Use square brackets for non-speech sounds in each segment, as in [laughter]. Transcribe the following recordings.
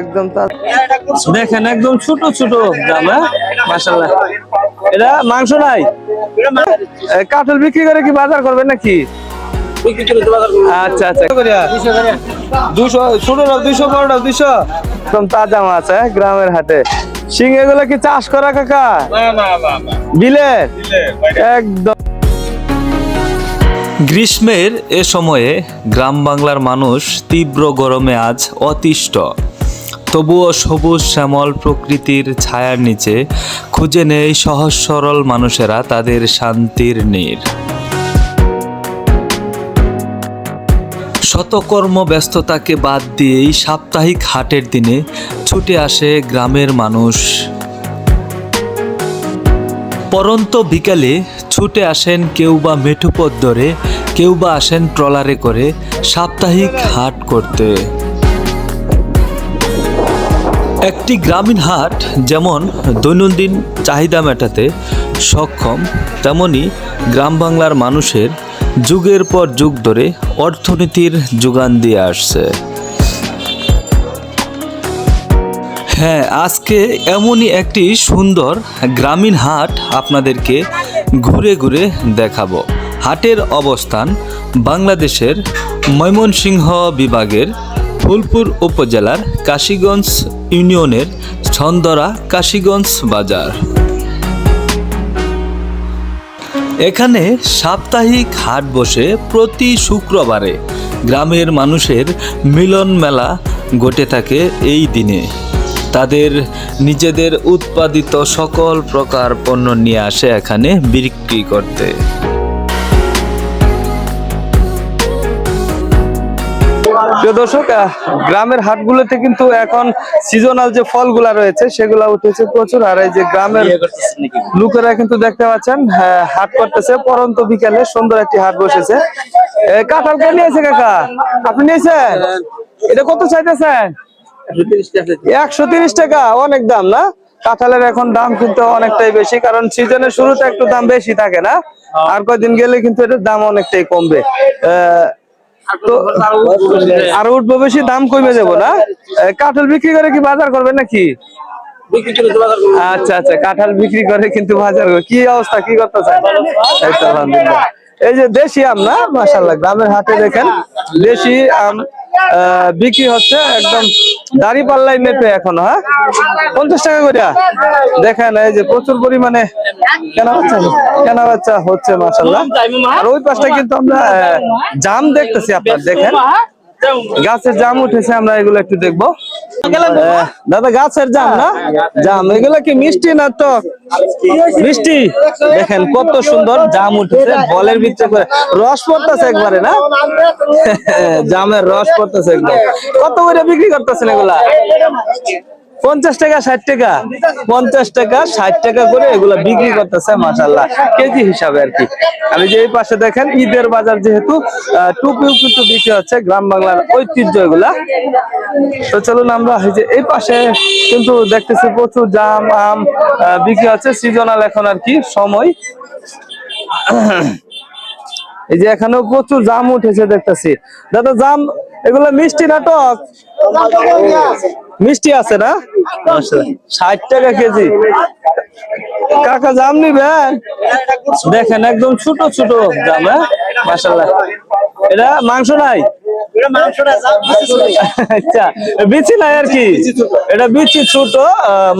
একদম দেখেন একদম ছোট ছোট দাম হ্যাঁ? মাসাল্লাহ এটা মাংস নাই? এ, কাঁঠাল বিক্রি করে কি বাজার করবেন নাকি? আচ্ছা আচ্ছা। দুশো ছোটটা দুশো বড়টা দুশো একদম তাজা মাছ হ্যাঁ গ্রামের হাটে। শিং এগুলো কি চাষ করা কাকা? বিলের একদম। গ্রীষ্মের এ সময়ে গ্রাম বাংলার মানুষ তীব্র গরমে আজ অতিষ্ঠ। তবুও সবুজ শ্যামল প্রকৃতির ছায়ার নিচে খুঁজে নেই সহজ সরল মানুষেরা তাদের শান্তির নীর। শতকর্ম ব্যস্ততাকে বাদ দিয়েই সাপ্তাহিক হাটের দিনে ছুটে আসে গ্রামের মানুষ। পরন্ত বিকালে ছুটে আসেন কেউ বা মেঠুপথ ধরে, কেউ বা আসেন ট্রলারে করে সাপ্তাহিক হাট করতে। একটি গ্রামীণ হাট যেমন দৈনন্দিন চাহিদা মেটাতে সক্ষম, তেমনি গ্রাম বাংলার মানুষের যুগের পর যুগ ধরে অর্থনীতির যোগান দিয়ে আসছে। হ্যাঁ আজকে এমনই একটি সুন্দর গ্রামীণ হাট আপনাদেরকে ঘুরে ঘুরে দেখাবো। হাটের অবস্থান বাংলাদেশের ময়মনসিংহ বিভাগের ফুলপুর উপজেলার কাশীগঞ্জ ইউনিয়নের ছন্দরা কাশীগঞ্জ বাজার। এখানে সাপ্তাহিক হাট বসে প্রতি শুক্রবারে গ্রামের মানুষের মিলন মেলা ঘটে থাকে এই দিনে। তাদের নিজেদের উৎপাদিত সকল প্রকার পণ্য নিয়ে আসে এখানে বিক্রি করতে। প্রিয় দর্শক গ্রামের হাটগুলোতে কিন্তু এখন সিজনাল যে ফলগুলা রয়েছে সেগুলা উঠেছে প্রচুর। আর এই যে গ্রামের লোকেরা কিন্তু দেখতে পাচ্ছেন হাট করতেছে। পরন্ত বিকালে সুন্দর একটি হাট বসেছে। কাঁঠাল কে নিয়েছে কাকা? আপনি নিয়েছেন? এটা কত চাইতেছেন? একশো তিরিশ টাকা অনেক দাম না? কাঁঠালের এখন দাম কিন্তু অনেকটাই বেশি কারণ সিজনের শুরুতে একটু দাম বেশি থাকে না। আর কয়দিন গেলে কিন্তু এটার দাম অনেকটাই কমবে। আহ, আর উঠবো বেশি দাম কমে যাব না? কাঁঠাল বিক্রি করে কি বাজার করবে নাকি? আচ্ছা আচ্ছা কাঁঠাল বিক্রি করে কিন্তু বাজার। কি অবস্থা কি করতে চাই আলহামদুলিল্লাহ। এই যে দেশি আম না মাসাল্লাহ গ্রামের হাটে দেখেন দেশি আম বিক্রি হচ্ছে একদম দাড়ি পাল্লাই মেপে এখন হ্যাঁ? পঞ্চাশ টাকা করে দেখেন, এই যে প্রচুর পরিমাণে কেনা বাচ্চা কেনা বাচ্চা হচ্ছে মাসাল্লাহ আর ওই পাশটা কিন্তু আমরা জাম দেখতেছি আপনার, দেখেন। গাছের জাম উঠেছে, আমরা এগুলো একটু দেখব। দাদা, গাছের জাম না? জাম, এগুলো কি মিষ্টি না তো? মিষ্টি? দেখেন কত সুন্দর জাম উঠেছে, বলের ভিতরে করে রস পড়তেছে একবারে, না? [laughs] জামের রস পড়তেছে একদম। কত করে বিক্রি করতেছেন এগুলা? পঞ্চাশ টাকা, ষাট টাকা, পঞ্চাশ টাকা, ষাট টাকা করে এগুলা বিক্রি করতেছে মাসাল্লাহ কেজি হিসাবে আর কি। আমি যে এই পাশে দেখেন, ঈদের বাজার যেহেতু টুপিও কিন্তু বিক্রি হচ্ছে, গ্রাম বাংলার ঐতিহ্য এগুলা। তো চলুন আমরা এই যে এই পাশে কিন্তু দেখতেছি প্রচুর জাম আম বিক্রি হচ্ছে, সিজনাল এখন আর কি, সময়। এই যে এখানেও প্রচুর জাম উঠেছে দেখতেছি। দাদা, জাম, এগুলো মিষ্টি নাটক? মিষ্টি আছে না? ষাট টাকা কেজি। কাকা জাম নিবেন দেখেন একদম ছোট ছোট জাম হ্যাঁ? মাসাল্লাহ এটা মাংস নাই? আচ্ছা বিচি নাই আর কি? এটা বিচি ছোট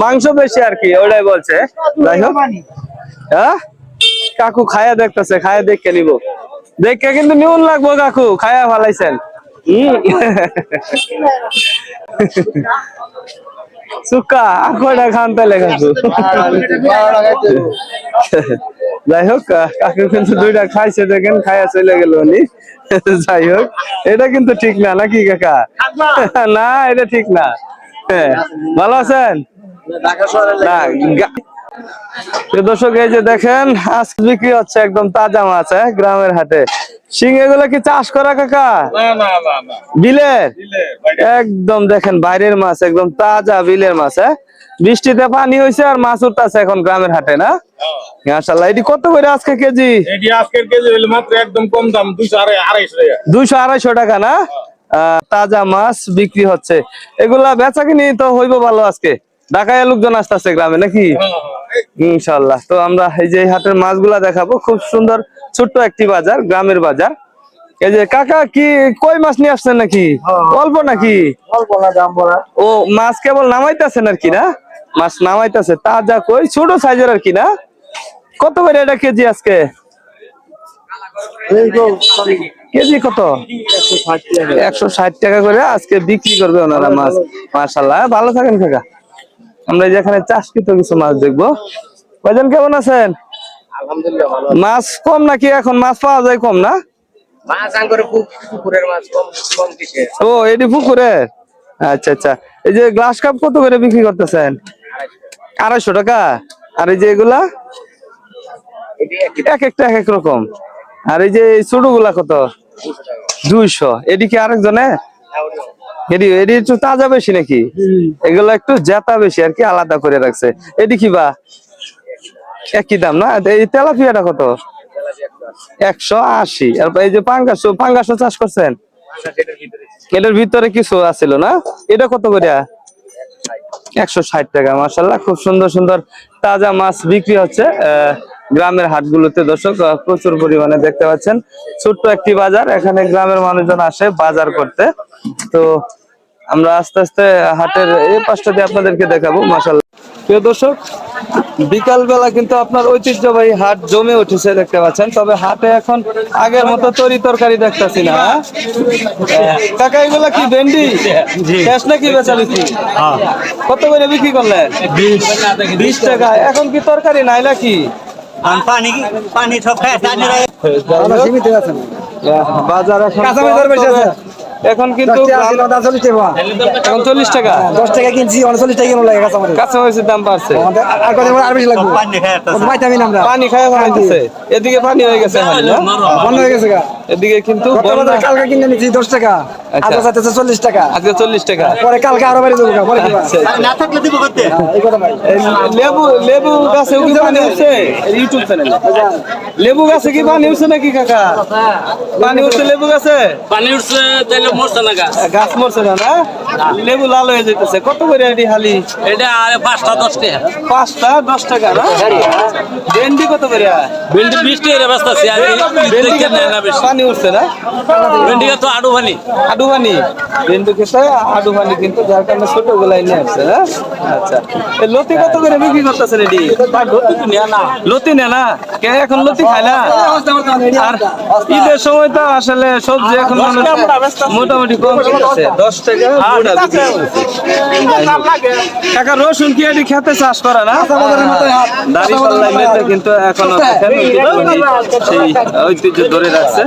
মাংস বেশি আর কি ওটাই বলছে। যাই হোক। হ্যাঁ? কাকু খায়া দেখতেছে খায়া দেখে নিব। দেখে কিন্তু নিউন লাগবো কাকু। খায়া ভালাইছেন যাই হোক, কাকু কিন্তু দুইটা খাইছে, দেখেন, খাইয়া চলে গেল উনি। যাই হোক, এটা কিন্তু ঠিক না নাকি কাকা? না, এটা ঠিক না। হ্যাঁ ভালো আছেন? দর্শক, এই যে দেখেন, আজ বিক্রি হচ্ছে একদম তাজা মাছ হ্যাঁ গ্রামের হাটে। এগুলো কি চাষ করা কাকা? বিলের? একদম দেখেন বাইরের মাছ একদম তাজা বিলের মাছ হ্যাঁ? বৃষ্টিতে পানি হয়েছে আর মাছ উঠতেছে এখন গ্রামের হাটে না? মাশাল্লাহ এটি কত করে আজকে কেজি? আজকের কেজি মাত্র একদম কম দাম দুইশো আড়াইশো টাকা। দুইশো আড়াইশো টাকা না? তাজা মাছ বিক্রি হচ্ছে। এগুলা বেচা কিনি তো হইব ভালো আজকে। ঢাকায় লোকজন আসতেছে গ্রামে নাকি? ইনশাল্লাহ তো আমরা এই যে হাটের মাছগুলা দেখাবো খুব সুন্দর ছোট্ট একটি বাজার গ্রামের বাজার। এই যে কাকা কি কই মাছ নিয়ে আসছেন নাকি? অল্প নাকি? ও মাছ কেবল নামাইতেছেন আর কি না? মাছ নামাইতেছে তাজা কই ছোট সাইজের আর কি না? কত করে এটা কেজি আজকে? কেজি কত? একশো ষাট টাকা করে। আজকে বিক্রি করবে ওনারা মাছ। মাশাল্লাহ ভালো থাকেন কাকা। আমরা এই যে এখানে চাষকৃত কিছু মাছ দেখব। ভাইজান কেমন আছেন? মাছ কম নাকি এখন? মাছ পাওয়া যায় কম না? মাছ আঙ্গুরে পুকুরের মাছ কম কম কিসে ও এটি পুকুরের আচ্ছা আচ্ছা। এই যে গ্লাস কাপ কত করে বিক্রি করতেছেন? আড়াইশো টাকা। আর এই যে এগুলা? এক একটা এক এক রকম। আর এই যে ছোটগুলা কত? দুইশো। এদিকে আরেকজনে? এডি এডি একটু তাজা বেশি নাকি? এগুলো একটু জেতা বেশি আর কি আলাদা করে রাখছে। এডি কি বা? একই দাম, না? এই তেলাপিয়াটা কত? একশো আশি। এই যে পাঙ্গাস, পাঙ্গাসও চাষ করছেন? এটার ভিতরে কিছু আছিল না? এটা কত করে একশো ষাট টাকা মাসাল্লাহ খুব সুন্দর সুন্দর তাজা মাছ বিক্রি হচ্ছে গ্রামের হাটগুলোতে। দর্শক প্রচুর পরিমাণে দেখতে পাচ্ছেন। ছোট্ট একটি বাজার, এখানে গ্রামের মানুষজন আসে বাজার করতে। তো আমরা আস্তে আস্তে হাটের এই পাশটা দিয়ে আপনাদেরকে দেখাবো মাসাল্লাহ প্রিয় দর্শক বিকাল বেলা কিন্তু আপনার ঐতিহ্যবাহী হাট জমে উঠেছে দেখতে পাচ্ছেন। তবে হাটে এখন আগের মতো তরি তরকারি দেখতেছি না হ্যাঁ? কাকা এগুলা কি ভেন্ডি? শেষ নাকি বেচা বিক্রি কত করে বিক্রি করলেন? বিশ। টাকা। এখন কি তরকারি নাই নাকি? পানি পানি সব খায় বাজার এখন এখন কিন্তু এখন চল্লিশ টাকা দশ টাকা কিনছি উনচল্লিশ টাকা কিলো লাগে কাছাকাছি কাঁচামরিচের দাম বাড়ছে আর পর আর বেশি লাগবে পানি খায় আমরা পানি খায় বানাইতেছে এদিকে পানি হয়ে গেছে বন্ধ হয়ে গেছে এদিকে কিন্তু কালকে কিনে নিচ্ছি দশ টাকা আচ্ছা। আজ চল্লিশ টাকা। আজকে চল্লিশ টাকা। পরে কালকে আরও বেড়ে যাব পরে দিবা। আচ্ছা, আচ্ছা। না থাকলে দিব করতে? এই কথা ভাই। এই লেবু লেবু গাছে কি পানি উঠছে ইউটিউব চ্যানেলে লেবু গাছে কি পানি উঠছে নাকি কাকা? পানি উঠছে লেবু গাছে? পানি উঠছে তাহলে মরছে না গাছ। গাছ মরছে না না? লেবু লাল হয়ে যেতেছে কত করে এটি হালি? এটা আর পাঁচটা দশ টাকা। পাঁচটা দশ টাকা না? ভেন্ডি কত করে? ভেন্ডি বিশ টাকা ব্যস্ত আছে আর ভেন্ডি দেখতে নেয় না বেশি। পানি উঠছে না? ভেন্ডি তো আডু পানি আডু পানি ভেন্ডি খেতে আডু পানি কিন্তু যার কারণে ছোট গুলাই নিয়ে আসছে হ্যাঁ? আচ্ছা। লতি কত করে বিক্রি করতেছেন এটি? লতি নে। না? কে এখন লতি আর সময় তো আসলে সবজি এখন মোটামুটি দশ টাকা বিক্রি রসুন কি খেতে চাষ করা না? দাড়ি পাল্লাই মেতে কিন্তু এখনও সেই ঐতিহ্য ধরে রাখছে।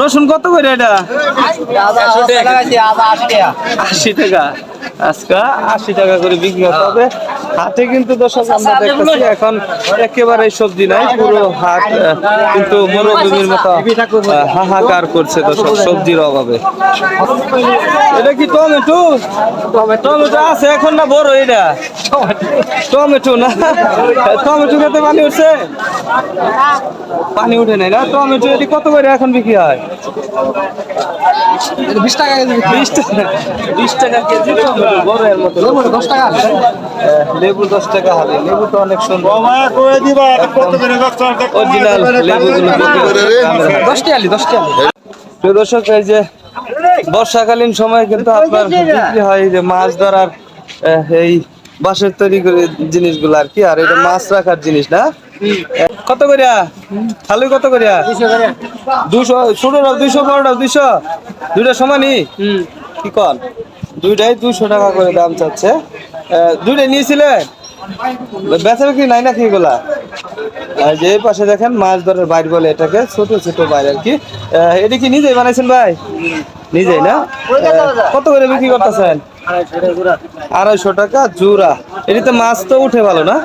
রসুন কত করে এটা? আশি টাকা। আজকে আশি টাকা করে বিক্রি হবে। হাটে কিন্তু দর্শক আমরা দেখতেছি এখন একেবারে সবজি নাই পুরো হাট কিন্তু মরুভূমির মতো হাহাকার করছে দর্শক সবজির অভাবে। এটা কি টমেটো? টমেটো আছে এখন না বড় এটা? টমেটো না? টমেটো খেতে পানি উঠছে? পানি উঠে নাই না? টমেটো এটি কত করে এখন বিক্রি হয়? বিশ টাকা কেজি। বিশ টাকা। বিশ টাকা কেজি টমেটো বড় এর মতো। দশ টাকা লেবু দশ টাকা হবে। লেবু তো অনেক সুন্দর। অরিজিনাল লেবুগুলো দশ টাকা দশ টাকা প্রিয় দর্শক এই যে বর্ষাকালীন সময় কিন্তু আপনার বিক্রি হয় এই যে মাছ ধরার এই বাঁশের তৈরি করে জিনিসগুলো আর কি আর এটা মাছ রাখার জিনিস না? কত করিয়া? খালুই কত করিয়া? দুশো ছোটটা দুইশো বড়টা দুইশো দুইটা সমানই? কি কন? দুইটাই দুশো টাকা করে দাম চাচ্ছে। দুইটাই নিয়েছিলে? বেচা বিক্রি নাই নাকি এগুলা? আর যে এই পাশে দেখেন মাছ ধরার বাইর বলে এটাকে ছোট ছোট বাইর আর কি। এটা কি নিজেই বানাইছেন ভাই? নিজেই না? কত করে বিক্রি করতেছেন? আড়াইশো টাকা জোড়া। এটিতে মাছ তো উঠে ভালো না?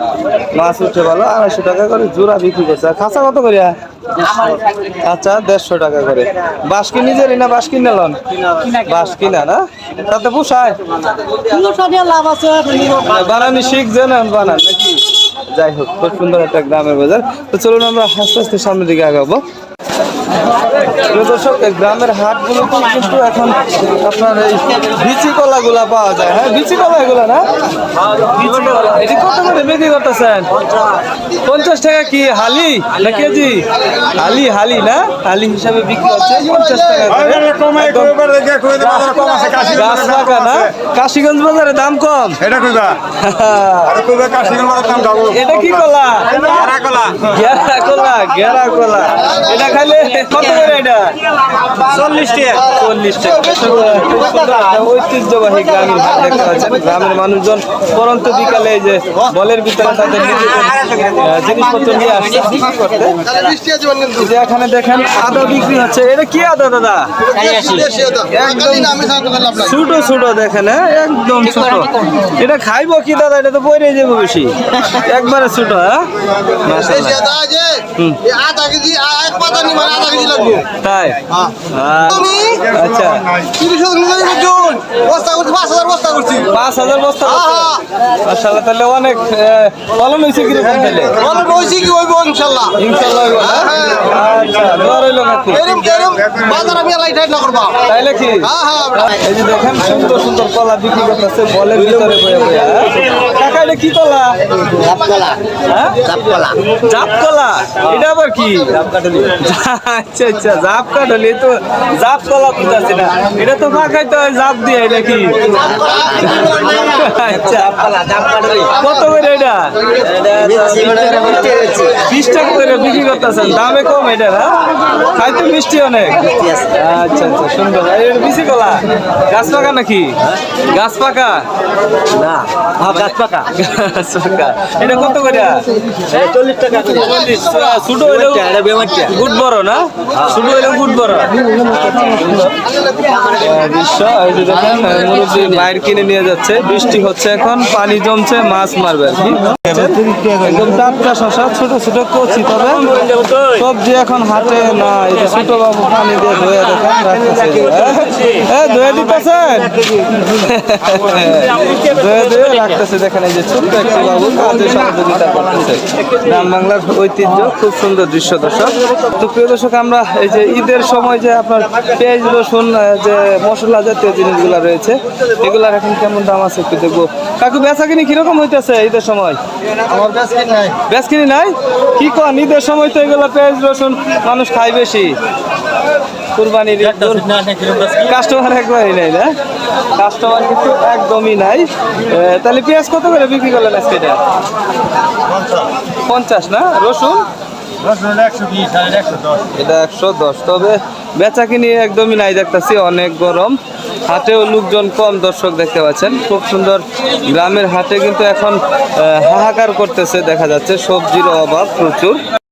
মাছ উঠে ভালো, আড়াইশো টাকা করে জোড়া বিক্রি করছে। আর খাঁচা কত করে আচ্ছা দেড়শো টাকা করে। বাস কি নিজেরই না বাস কিনে লন? বাস কিনা না? তাতে পোষায়? বানানি শিখছেন এখন বানান যাই হোক, খুব সুন্দর একটা গ্রামের বাজার। তো চলুন আমরা আস্তে আস্তে সামনের দিকে আগাবো। দর্শক গ্রামের হাটগুলোতে কিন্তু এখন আপনার এই বিচি কলাগুলা পাওয়া যায়। হ্যাঁ বিচি কলা এগুলো না? এটি কত করে বিক্রি করতেছেন? পঞ্চাশ টাকা কি হালি না কেজি? হালি হালি না? হালি হিসাবে বিক্রি হচ্ছে পঞ্চাশ টাকা গাছ না? কাশিগঞ্জ বাজারে দাম কম। এটা কইবা এটা কি কলা। গেরা কলা গেরা কলা। এটা খাইলে কত করে এটা? চল্লিশ টাকা চল্লিশ টাকা ঐতিহ্যবাহী গ্রামীণ হাট দেখতে পাচ্ছেন। গ্রামের মানুষজন পরন্ত বিকালে এই যে বলের ভিতরে তাদের জিনিসপত্র নিয়ে আসছে। বিক্রি করতে যে এখানে দেখেন আদা বিক্রি হচ্ছে। এটা কি আদা দাদা? একদম ছোট ছোট দেখেন হ্যাঁ? একদম ছোট। এটা খাইবো কি দাদা? এটা তো বইরে যাব বেশি। একবারে ছোট হ্যাঁ? কেজি লাগবে? তাই? আহ, আচ্ছা। তিরিশ বস্তা করছি পাঁচ হাজার বস্তা করছি। পাঁচ হাজার বস্তা আহা। তাহলে অনেক ফলন হয়েছে কীরকম তাহলে? বলো বইছি কি হইব ইনশাল্লাহ ইনশাল্লাহ হইবো। না? আচ্ছা দোয়া রইল কাকু এরম এরম বাজার আমি লাইট হাইট না করবা। তাইলে কি হ্যাঁ হ্যাঁ। এই যে দেখেন সুন্দর সুন্দর কলা বিক্রি করতেছে বলের ভিতরে বয়ে বয়ে হ্যাঁ? এটা কি কলা? হ্যাঁ? জাপ কলা এটা আবার কি? আচ্ছা আচ্ছা জাপ কাঠলি তো জাপ কলা বুঝাচ্ছি না। এটা তো ফাঁকাই তো জাপ দিয়ে আচ্ছা। কত করে এটা? বিশ টাকা করে বিক্রি করতেছেন। দামে কম এটা না খাইতে মিষ্টি অনেক। আচ্ছা আচ্ছা সুন্দর। এটা বিচি কলা? গাছ পাকা নাকি? গাছ পাকা? না। পাকা গাছ পাকা। এটা কত করে? চল্লিশ টাকা। চল্লিশ ছোট হইলেও গুড বড় না ছোট হইলেও গুড বড় আহ, দৃশ্য এই যে দেখেন মুরব্বী বাইর কিনে নিয়ে যাচ্ছে। বৃষ্টি হচ্ছে এখন পানি জমছে মাছ মারবে টাটকা শশা ছোট ছোট কচি তবে সবজি এখন হাটে না এই যে ছোট বাবু পানি দিয়ে ধুয়ে দেখেন হ্যাঁ ধুয়ে দিতেছেন? ধুয়ে ধুয়ে রাখতেছে দেখেন এই যে ছোট্ট একটি বাবু কাজে সহযোগিতা করতেছে। গ্রাম বাংলার ঐতিহ্য খুব সুন্দর দৃশ্য দর্শক। তো প্রিয় দর্শক আমরা এই যে ঈদের সময় যে আপনার পেঁয়াজ রসুন যে মশলা জাতীয় জিনিসগুলো রয়েছে এগুলার এখন কেমন দাম আছে একটু দেখব। কাকু বেচা কিনি কীরকম হইতেছে ঈদের সময়? নাই। কিনি নাই? কি কন ঈদের সময় তো এগুলো পেঁয়াজ রসুন মানুষ খায় বেশি। কুরবানির কাস্টমার একবারই নাই না? কাস্টমার কিন্তু একদমই নাই। তাহলে পেঁয়াজ কত করে বিক্রি করলেন আজকে এটা? পঞ্চাশ না? রসুন? এটা একশো দশ। তবে বেচা কিনি একদমই নাই দেখতেছি অনেক গরম। হাটেও লোকজন কম দর্শক দেখতে পাচ্ছেন। খুব সুন্দর গ্রামের হাটে কিন্তু এখন হাহাকার করতেছে দেখা যাচ্ছে। সবজির অভাব প্রচুর।